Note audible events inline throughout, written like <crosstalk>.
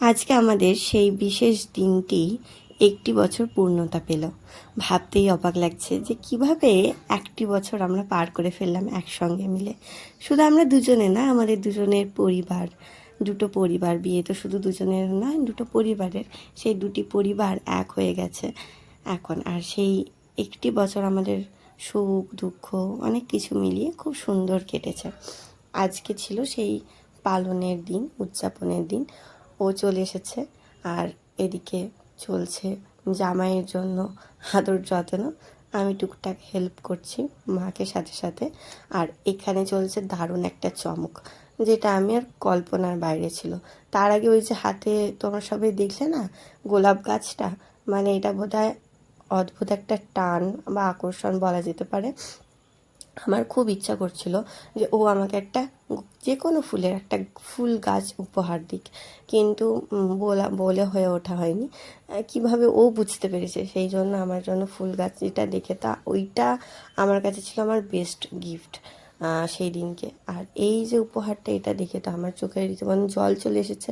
আজকে আমাদের সেই বিশেষ দিনটি একটি বছর পূর্ণতা পেল। ভাবতেই অবাক লাগছে যে কীভাবে একটি বছর আমরা পার করে ফেললাম একসঙ্গে মিলে। শুধু আমরা দুজনে না, আমাদের দুজনের পরিবার, দুটো পরিবার, বিয়ে তো শুধু দুজনের নয়, দুটো পরিবারের। সেই দুটি পরিবার এক হয়ে গেছে এখন। আর সেই একটি বছর আমাদের সুখ, দুঃখ, অনেক কিছু মিলিয়ে খুব সুন্দর কেটেছে। আজকে ছিল সেই পালনের দিন, উদযাপনের দিন। ও চলে এসেছে আর এদিকে চলছে জামাইয়ের জন্য আদর যত্ন। আমি টুকটাক হেল্প করছি মাকে সাথে সাথে। আর এখানে চলছে দারুণ একটা চমক, যেটা আমি আর কল্পনার বাইরে ছিল। তার আগে ওই যে হাতে তোমরা সবাই দেখলে না, গোলাপ গাছটা? মানে এটা বোধহয় অদ্ভুত একটা টান বা আকর্ষণ বলা যেতে পারে। আমার খুব ইচ্ছা করছিল যে ও আমাকে একটা যে কোনো ফুলের একটা ফুল গাছ উপহার দিক। কিন্তু বলা, বলে হয়ে ওঠা হয়নি। কীভাবে ও বুঝতে পেরেছে সেই জন্য আমার জন্য ফুল গাছ যেটা দেখে তা, ওইটা আমার কাছে ছিল আমার বেস্ট গিফট সেই দিনকে। আর এই যে উপহারটা, এটা দেখে তো আমার চোখের রীতিমতো জল চলে এসেছে।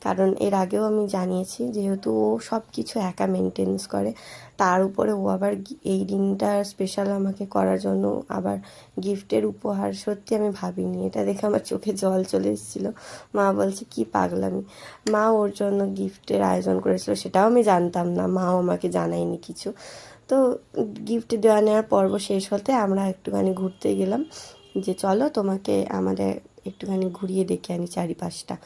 কারণ এর আগেও আমি জানিয়েছি, যেহেতু ও সব কিছু একা মেনটেন্স করে, তার উপরে ও আবার এই দিনটা স্পেশাল আমাকে করার জন্য আবার গিফটের উপহার সত্যি আমি ভাবিনি। এটা দেখে আমার চোখে জল চলে এসেছিল। মা বলছে, কি পাগলামি। মা ওর জন্য গিফটের আয়োজন করেছিল, সেটাও আমি জানতাম না। মাও আমাকে জানায়নি কিছু। তো গিফট দেওয়া নেওয়ার পর্ব শেষ হতে আমরা একটুখানি ঘুরতে গেলাম। যে চলো তোমাকে আমাদের একটুখানি ঘুরিয়ে দেখে আনি চারিপাশটা।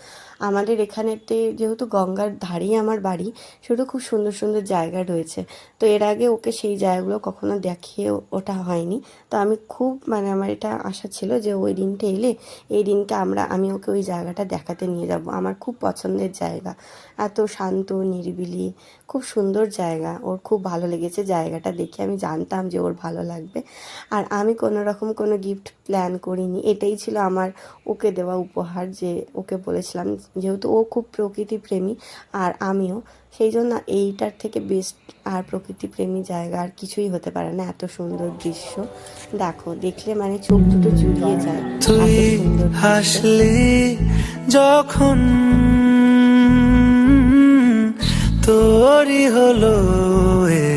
আমাদের এখানেতে যেহেতু গঙ্গার ধারেই আমার বাড়ি, সেহেতু খুব সুন্দর সুন্দর জায়গা রয়েছে। তো এর আগে ওকে সেই জায়গাগুলো কখনো দেখিয়ে ওটা হয়নি। তো আমি খুব মানে আমার এটা আশা ছিল যে ওই দিনটা এলে এই দিনকে আমরা, আমি ওকে ওই জায়গাটা দেখাতে নিয়ে যাব। আমার খুব পছন্দের জায়গা। এত শান্ত, নিরিবিলি, খুব সুন্দর জায়গা। ওর খুব ভালো লেগেছে জায়গাটা দেখে। আমি জানতাম যে ওর ভালো লাগবে। আর আমি কোনো রকম কোনো গিফট প্ল্যান করিনি। এটাই ছিল আমার ওকে দেওয়া উপহার যে ওকে বলেছিলাম যেহেতু ও খুব প্রকৃতি প্রেমী আর আমিও সেই জন্য এইটার থেকে বেস্ট আর প্রকৃতি প্রেমী জায়গা আর কিছুই হতে পারে না। এত সুন্দর দৃশ্য। দেখো দেখলে মানে চোখ দুটো জুড়িয়ে যায়। হাসলি যখন তোরই হলো এমন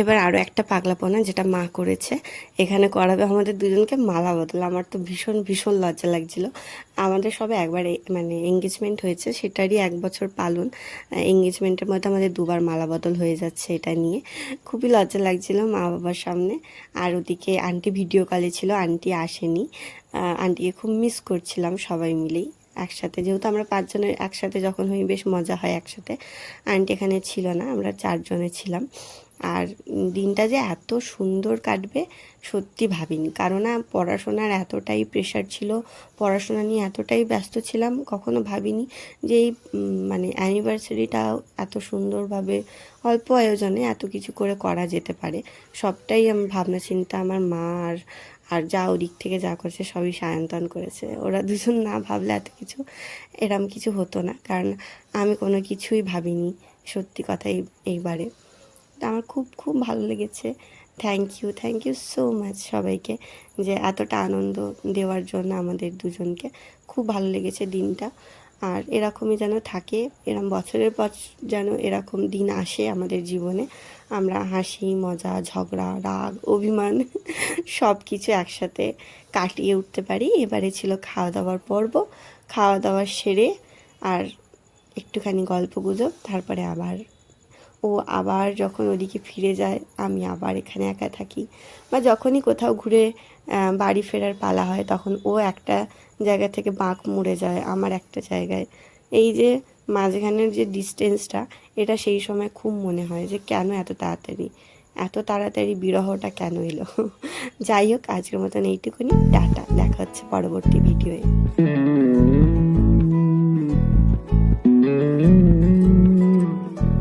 এবার আরও একটা পাগলাপনা যেটা মা করেছে। এখানে করাবে আমাদের দুজনকে মালা বদল। আমার তো ভীষণ ভীষণ লজ্জা লাগছিল। আমাদের সবে একবার মানে এঙ্গেজমেন্ট হয়েছে, সেটারই এক বছর পালন। এঙ্গেজমেন্টের মধ্যে আমাদের দুবার মালা বদল হয়ে যাচ্ছে এটা নিয়ে। খুবই লজ্জা লাগছিল মা বাবার সামনে। আর ওদিকে আন্টি ভিডিও কলে ছিল আন্টি আসেনি। আন্টিকে খুব মিস করছিলাম সবাই মিলেই। একসাথে। যেহেতু আমরা পাঁচজনের একসাথে যখন হই, বেশ মজা হয় একসাথে। আন্টি এখানে ছিল না, আমরা চারজনে ছিলাম। আর দিনটা যে এত সুন্দর কাটবে, সত্যি ভাবিনি। কারণ পড়াশোনার এতটাই প্রেশার ছিল, পড়াশোনা নিয়ে এতটাই ব্যস্ত ছিলাম, কখনো ভাবিনি যে এই মানে অ্যানিভার্সারিটা এত সুন্দরভাবে, অল্প আয়োজনে এত কিছু করে করা যেতে পারে। সবটাই ভাবনা চিন্তা আমার মা আর আর যা ওদিক থেকে যা করেছে সবই সায়ন্তন করেছে। ওরা দুজন না ভাবলে এত কিছু, এরম কিছু হতো না। কারণ আমি কোনো কিছুই ভাবিনি সত্যি কথা এই, এইবারে। তো আমার খুব খুব ভালো লেগেছে। Thank you thank you so much সবাইকে যে এতটা আনন্দ দেওয়ার জন্য আমাদের দুজনকে। খুব ভালো লেগেছে দিনটা। আর এরকমই যেন থাকে এরকম বছরের পর যেন এরকম দিন আসে আমাদের জীবনে। আমরা হাসি, মজা, ঝগড়া, রাগ, অভিমান <laughs> সব কিছু একসাথে কাটিয়ে উঠতে পারি। এবারে ছিল খাওয়া দাওয়ার পর্ব। খাওয়া দাওয়া সেরে আর একটুখানি গল্প গুজব তারপরে আবার ও আবার যখন ওদিকে ফিরে যায়, আমি আবার এখানে একা থাকি। বা যখনই কোথাও ঘুরে বাড়ি ফেরার পালা হয়, তখন ও একটা জায়গা থেকে বাঁক মরে যায় আমার একটা জায়গায়। এই যে মাঝখানের যে ডিস্টেন্সটা এটা সেই সময় খুব মনে হয় যে কেন এত তাড়াতাড়ি? এত তাড়াতাড়ি বিরহটা কেন এলো? যাই হোক, আজকের মতন এইটুকুনি। টাটা, দেখা হচ্ছে পরবর্তী ভিডিওয়ে